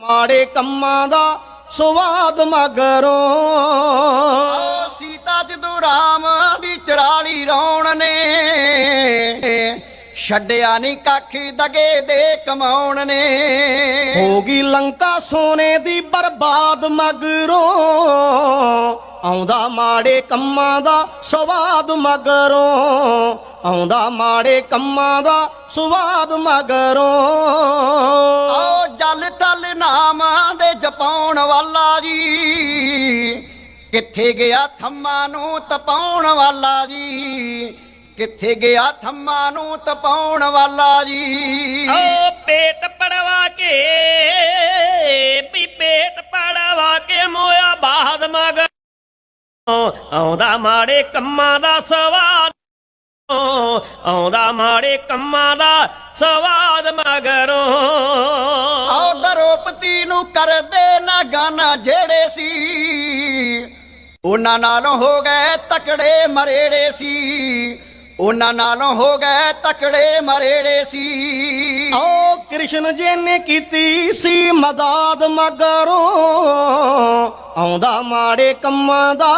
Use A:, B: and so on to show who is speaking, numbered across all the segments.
A: ਮਾੜੇ ਕੰਮਾਂ ਦਾ ਸਵਾਦ ਮਗਰੋਂ।
B: ਸੀਤਾ ਜਦੋਂ ਰਾਮ ਦੀ ਚਰਾਲੀ ਰੌਣ ਨੇ ਛੱਡਿਆ ਨਹੀਂ ਕੱਖ ਦਗੇ ਦੇ ਕਮਾਉਣ ਨੇ।
A: ਹੋ ਗਈ ਲੰਕਾ ਸੋਨੇ ਦੀ ਬਰਬਾਦ ਮਗਰੋਂ। ਆਉਂਦਾ ਮਾੜੇ ਕੰਮਾਂ ਦਾ ਸਵਾਦ ਮਗਰੋਂ। ਆਉਂਦਾ ਮਾੜੇ ਕੰਮਾਂ ਦਾ ਸਵਾਦ ਮਗਰੋਂ।
B: ਆਓ ਜਲ ਤਲ ਨਾਮ ਦੇ ਜਪਾਉਣ ਵਾਲਾ ਜੀ। ਕਿੱਥੇ ਗਿਆ ਥੰਮਾ ਨੂੰ ਤਪਾਉਣ ਵਾਲਾ ਜੀ। ਕਿੱਥੇ ਗਿਆ ਥੰਮਾ ਨੂੰ ਤਪਾਉਣ ਵਾਲਾ ਜੀ?
C: ਓ ਪੇਟ ਪੜਵਾ ਕੇ ਵੀ ਪੇਟ ਪੜਵਾ ਕੇ ਮੋਇਆ ਬਾਦ ਮਗ ਆਉਂਦਾ ਮਾੜੇ ਕੰਮਾਂ ਦਾ ਸਵਾਦ ਆਉਂਦਾ ਮਾੜੇ ਕੰਮਾਂ ਦਾ ਸਵਾਦ ਮਗਰੋਂ।
B: ਆਓ ਦਰੋਪਤੀ ਨੂੰ ਕਰਦੇ ਨਾ ਗਾਨਾ ਜਿਹੜੇ ਸੀ। ਉਹਨਾਂ ਨਾਲੋਂ ਹੋ ਗਏ ਤਕੜੇ ਮਰੇੜੇ ਸੀ। ਉਹਨਾਂ ਨਾਲੋਂ ਹੋ ਗਏ ਤਕੜੇ ਮਰੇੜੇ ਸੀ।
A: ਓ ਕ੍ਰਿਸ਼ਨ ਜੀ ਨੇ ਕੀਤੀ ਸੀ ਮਦਦ ਮਗਰੋਂ। ਆਉਂਦਾ ਮਾੜੇ ਕੰਮਾਂ ਦਾ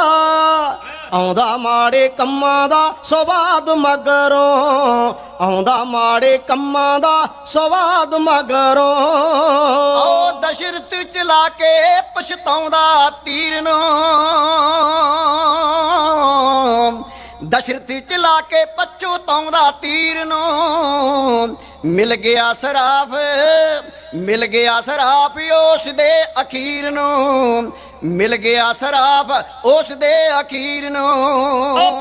A: ਆਉਂਦਾ ਮਾੜੇ ਕੰਮਾਂ ਦਾ ਸਵਾਦ ਮਗਰੋਂ। ਆਉਂਦਾ ਮਾੜੇ ਕੰਮਾਂ ਦਾ ਸਵਾਦ ਮਗਰੋਂ।
B: ਓ ਦਸ਼ਰਥ ਚਲਾ ਕੇ ਪਛਤਾਉਂਦਾ ਤੀਰ ਨੂੰ ਦਸ਼ਰਥ ਚਲਾ ਕੇ ਪਛਤਾਉਂਦਾ ਤੀਰ ਨੂੰ। ਮਿਲ ਗਿਆ ਸਰਾਫ ਮਿਲ ਗਿਆ ਸਰਾਫ ਉਸ ਦੇ ਅਖੀਰ ਨੂੰ। ਮਿਲ ਗਿਆ ਸਰਾਫ ਉਸ ਦੇ ਅਖੀਰ ਨੂੰ।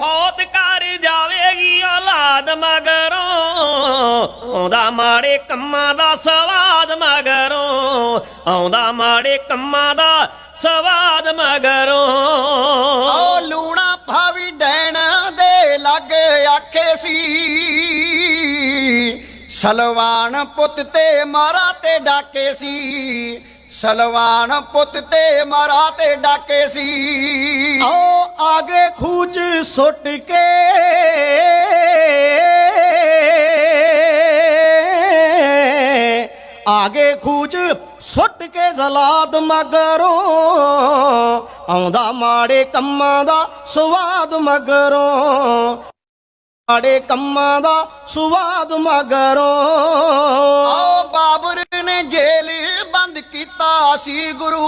C: ਫੌਤ ਕਰ ਜਾਵੇਗੀ ਔਲਾਦ ਮਗਰੋਂ। ਆਉਂਦਾ ਮਾੜੇ ਕੰਮਾਂ ਦਾ ਸਵਾਦ ਮਗਰੋਂ। ਆਉਂਦਾ ਮਾੜੇ ਕੰਮਾਂ ਦਾ ਸਵਾਦ ਮਗਰੋਂ।
B: ਓ ਲੂਣਾ ਭਾਵੀ ਡੈਣ ਸਲਵਾਨ ਪੁੱਤ ਤੇ ਮਾਰਾ ਤੇ ਡਾਕੇ ਸੀ। ਸਲਵਾਨ ਪੁੱਤ ਤੇ ਮਾਰਾ ਤੇ ਡਾਕੇ ਸੀ।
A: ਆਓ ਆਗੇ ਖੂਚ ਸੁੱਟ ਕੇ। ਆਗੇ ਖੂਚ ਸੁੱਟ ਕੇ ਜ਼ਲਾਦ ਮਗਰੋਂ ਆਉਂਦਾ ਮਾੜੇ ਕੰਮਾਂ ਦਾ ਸਵਾਦ ਮਗਰੋਂ ਮਾੜੇ ਕੰਮਾਂ ਦਾ ਸਵਾਦ ਮਗਰੋਂ।
B: ਓ ਬਾਬਰ ਨੇ ਜੇਲ੍ਹ ਬੰਦ ਕੀਤਾ ਸੀ ਗੁਰੂ।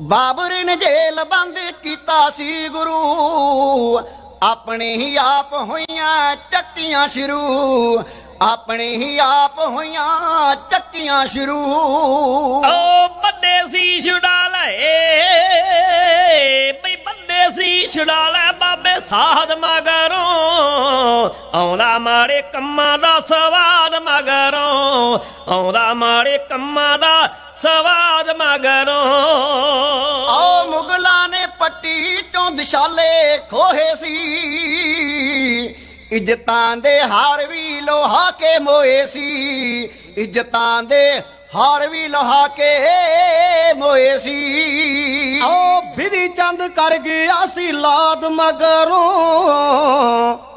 B: ਬਾਬਰ ਨੇ ਜੇਲ੍ਹ ਬੰਦ ਕੀਤਾ ਸੀ ਗੁਰੂ। ਆਪਣੇ ਹੀ ਆਪ ਹੋਈਆਂ ਚੱਕੀਆਂ ਸ਼ੁਰੂ। ਆਪਣੇ ਹੀ ਆਪ ਹੋਈਆਂ ਚੱਕੀਆਂ ਸ਼ੁਰੂ।
C: ਓ ਬੰਦੇ ਸੀ ਛੁਡਾ ਲਏ। ਬਈ ਬੰਦੇ ਸੀ ਛੁਡਾ ਸਾਧ ਮਗਰੋਂ, ਆਉਂਦਾ ਮਾੜੇ ਕੰਮਾਂ ਦਾ ਸਵਾਦ ਮਗਰੋਂ, ਆਉਂਦਾ ਮਾੜੇ ਕੰਮਾਂ ਦਾ ਸਵਾਦ ਮਗਰੋਂ।
B: ਆਓ ਮੁਗਲਾਂ ਨੇ ਪੱਟੀ ਚੋਂ ਦਿਸ਼ਾਲੇ ਖੋਹੇ ਸੀ। ਇੱਜ਼ਤਾਂ ਦੇ ਹਾਰ ਵੀ ਲੋਹਾ ਕੇ ਮੋਏ ਸੀ। ਇੱਜ਼ਤਾਂ ਦੇ ਹਾਰ ਵੀ ਲੋਹਾ ਕੇ ਮੋਏ ਸੀ।
A: ਆਓ ਵਿਧੀ ਚੰਦ ਕਰ ਗਿਆ ਸੀ ਲਾਦ ਮਗਰੋਂ।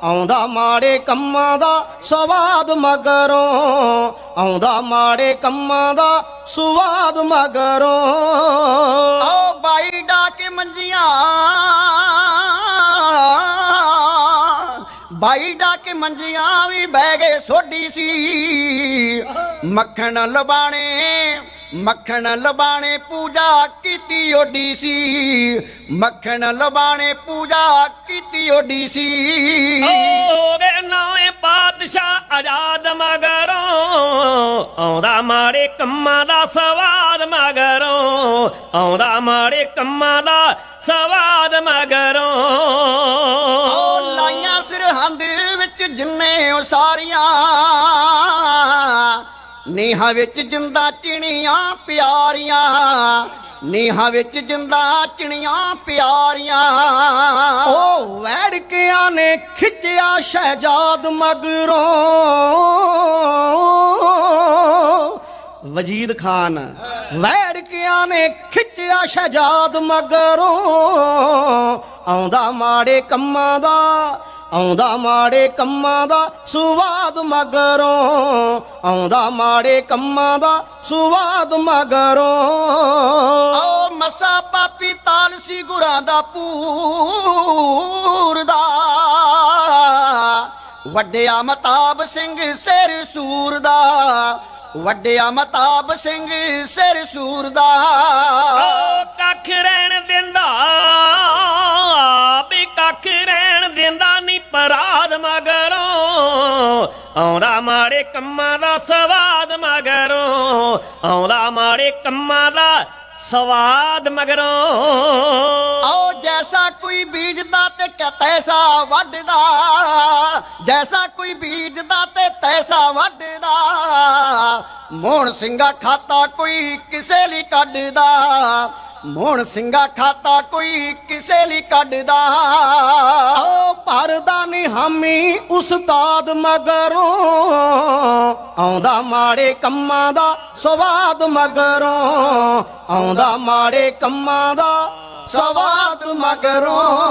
A: ਆਉਂਦਾ ਮਾੜੇ ਕੰਮਾਂ ਦਾ ਸਵਾਦ ਮਗਰੋਂ। ਆਉਂਦਾ ਮਾੜੇ ਕੰਮਾਂ ਦਾ ਸਵਾਦ ਮਗਰੋਂ।
B: ਆਓ ਬਾਈ ਡਾਕੇ ਮੰਜੀਆਂ ਬਾਈ ਡਾਕੇ ਮੰਜੀਆਂ ਵੀ ਬਹਿ ਗਏ ਸੋਡੀ ਸੀ। ਮੱਖਣ ਲਬਾਣੇ ਮੱਖਣ ਲਬਾਣੇ ਪੂਜਾ ਕੀਤੀ ਓਡੀ ਸੀ। ਮੱਖਣ ਲਬਾਣੇ ਪੂਜਾ ਕੀਤੀ ਓਡੀ ਸੀ।
C: ਹੋ ਗਏ ਨਵੇਂ ਪਾਤਸ਼ਾਹ ਆਜ਼ਾਦ ਮਗਰੋਂ, ਆਉਂਦਾ ਮਾੜੇ ਕੰਮਾਂ ਦਾ ਸਵਾਦ ਮਗਰੋਂ, ਆਉਂਦਾ ਮਾੜੇ ਕੰਮਾਂ ਦਾ ਸਵਾਦ ਮਗਰੋਂ।
B: ਲਾਈਆਂ ਵਿੱਚ ਜਿੰਨੇ ਉਸਾਰੀਆਂ ਸਾਰੀਆਂ, ਨੀਹਾਂ ਵਿੱਚ ਜਿੰਦਾ ਚਿਣੀਆਂ ਪਿਆਰੀਆਂ, ਨੀਹਾਂ ਵਿੱਚ ਜਿੰਦਾ ਚਿਣੀਆਂ ਪਿਆਰੀਆਂ।
A: ਉਹ ਵੈੜਕਿਆਂ ਨੇ ਖਿੱਚਿਆ ਸ਼ਹਿਜਾਦ ਮਗਰੋਂ। ਵਜੀਦ ਖਾਨ, ਵੈੜਕਿਆਂ ਨੇ ਖਿੱਚਿਆ ਸ਼ਹਿਜਾਦ ਮਗਰੋਂ। ਆਉਂਦਾ ਮਾੜੇ ਕੰਮਾਂ ਦਾ ਆਉਂਦਾ ਮਾੜੇ ਕੰਮਾਂ ਦਾ ਸੁਵਾਦ ਮਗਰੋਂ ਆਉਂਦਾ ਮਾੜੇ ਕੰਮਾਂ ਦਾ ਸੁਵਾਦ ਮਗਰੋਂ।
B: ਓ ਮਸਾ ਪਾਪੀ ਤਾਲ ਸੀ ਗੁਰਾਂ ਦਾ ਪੂਰ ਦਾ। ਵੱਡਿਆ ਮਤਾਬ ਸਿੰਘ ਸਿਰ ਸੂਰ ਦਾ। ਵੱਡਿਆ ਮਤਾਬ ਸਿੰਘ ਸਿਰ ਸੂਰ ਦਾ।
C: ਓ ਕੱਖ ਰਹਿਣ ਦਿੰਦਾ। ਦਿੰਦਾ ਮਗਰੋਂ, ਆਉਂਦਾ ਮਾੜੇ ਕੰਮਾਂ ਦਾ ਸਵਾਦ ਮਗਰੋਂ, ਆਉਂਦਾ ਮਾੜੇ ਕੰਮਾਂ ਦਾ ਸਵਾਦ ਮਗਰੋਂ।
B: ਆਓ ਜੈਸਾ ਕੋਈ ਬੀਜਦਾ ਤੇ ਕ- ਤੈਸਾ ਵੱਢਦਾ, ਜੈਸਾ ਕੋਈ ਬੀਜਦਾ ਤੇ ਤੈਸਾ ਵੱਢਦਾ ਮੋਹਣ ਸਿੰਘਾ ਖਾਤਾ ਕੋਈ ਕਿਸੇ ਲਈ ਕੱਢਦਾ। ਮੋਹਣ ਸਿੰਘਾ ਖਾਤਾ ਕੋਈ ਕਿਸੇ ਲਈ ਕੱਢਦਾ।
A: ਓ ਭਰਦਾ ਨੀ ਹਾਮੀ ਉਸਤਾਦ ਮਗਰੋਂ। ਆਉਂਦਾ ਮਾੜੇ ਕੰਮਾਂ ਦਾ ਸਵਾਦ ਮਗਰੋਂ। ਆਉਂਦਾ ਮਾੜੇ ਕੰਮਾਂ ਦਾ ਸਵਾਦ ਮਗਰੋਂ।